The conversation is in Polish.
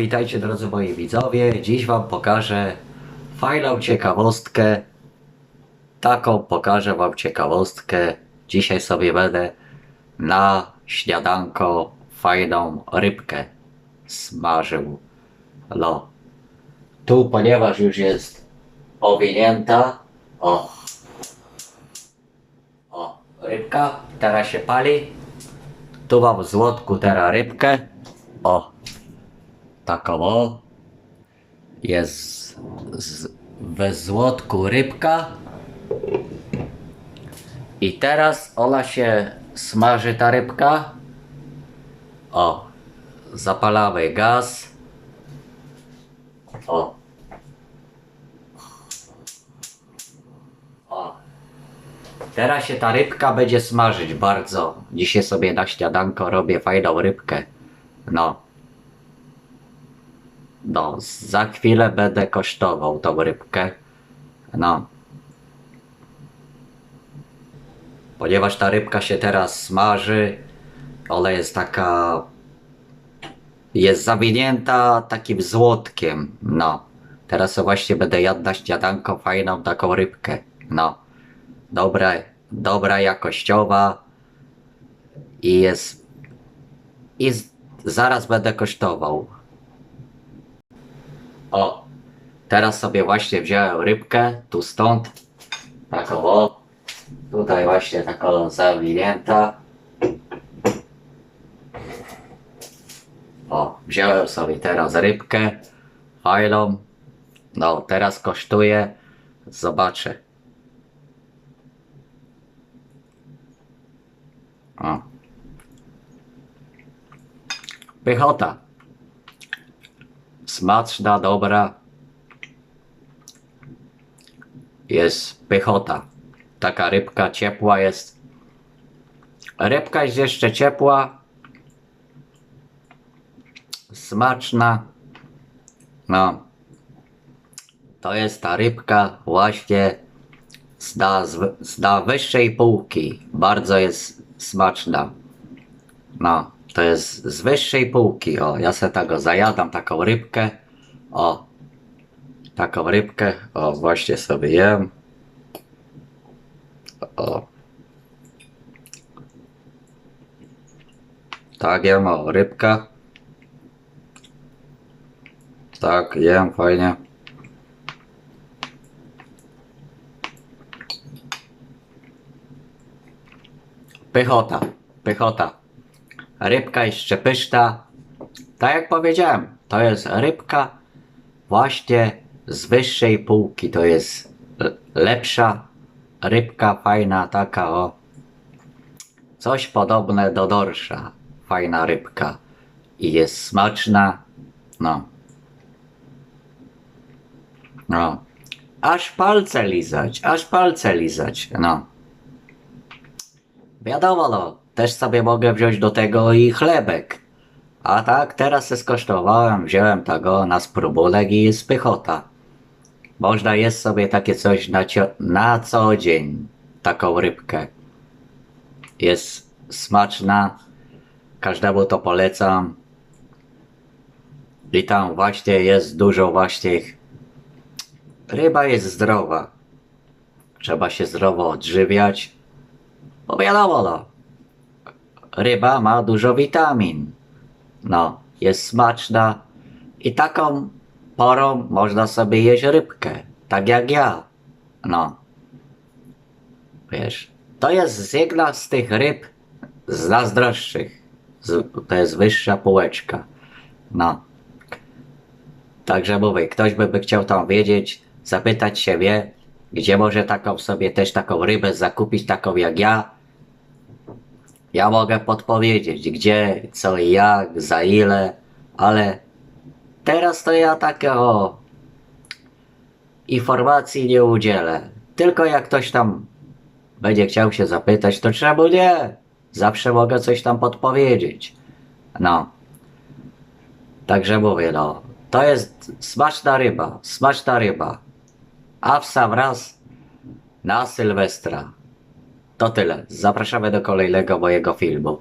Witajcie drodzy moi widzowie. Dziś wam pokażę fajną ciekawostkę. Taką pokażę wam ciekawostkę. Dzisiaj sobie będę na śniadanko fajną rybkę smażył. No. Tu ponieważ już jest owinięta. O. O, rybka teraz się pali. Tu mam złotku teraz rybkę. O, taką o. Jest z, we złotku rybka. I teraz ona się smaży ta rybka. O, zapalamy gaz. O. O. Teraz się ta rybka będzie smażyć bardzo. Dzisiaj sobie na śniadanko robię fajną rybkę. No. No, za chwilę będę kosztował tą rybkę. No. Ponieważ ta rybka się teraz smaży, ona jest taka. Jest zawinięta takim złotkiem. No. Teraz właśnie będę jadł na śniadanko fajną taką rybkę. No. Dobra, dobra jakościowa. I jest. I z, zaraz będę kosztował. O, teraz sobie właśnie wziąłem rybkę, tu stąd, taką o, tutaj właśnie taką zawinięta. O, wziąłem sobie teraz rybkę, fajną, no teraz kosztuje, zobaczę. O. Pychota smaczna, dobra. Jest pychota. Taka rybka ciepła jest. Rybka jest jeszcze ciepła. Smaczna. No. To jest ta rybka właśnie z na, z, z na wyższej półki. Bardzo jest smaczna. No, to jest z wyższej półki. O, ja se tego zajadam, taką rybkę. O, taką rybkę. O, właśnie sobie jem. O. Tak, jem, o, rybka. Tak, jem, fajnie. Pychota, pychota. Rybka jeszcze pyszna. Tak jak powiedziałem, to jest rybka właśnie z wyższej półki. To jest lepsza rybka, fajna taka o. Coś podobne do dorsza. Fajna rybka. I jest smaczna. No. No. Aż palce lizać, aż palce lizać. No. Wiadomo, no, też sobie mogę wziąć do tego i chlebek. A tak, teraz se skosztowałem, wziąłem tego na spróbunek i jest pychota. Można jest sobie takie coś na, na co dzień, taką rybkę. Jest smaczna, każdemu to polecam. I tam właśnie jest dużo właśnie... Ryba jest zdrowa. Trzeba się zdrowo odżywiać. Bo wiadomo, no, ryba ma dużo witamin. No, jest smaczna i taką porą można sobie jeść rybkę, tak jak ja. No. Wiesz, to jest jedna z tych ryb z najdroższych. Z, to jest wyższa półeczka. No. Także mówię, ktoś by, by chciał tam wiedzieć, zapytać się wie, gdzie może taką sobie też taką rybę zakupić, taką jak ja, ja mogę podpowiedzieć, gdzie, co i jak, za ile, ale teraz to ja takiego informacji nie udzielę. Tylko jak ktoś tam będzie chciał się zapytać, to czemu nie? Zawsze mogę coś tam podpowiedzieć. No. Także mówię, no. To jest smaczna ryba, smaczna ryba. A w sam raz na Sylwestra. To tyle. Zapraszamy do kolejnego mojego filmu.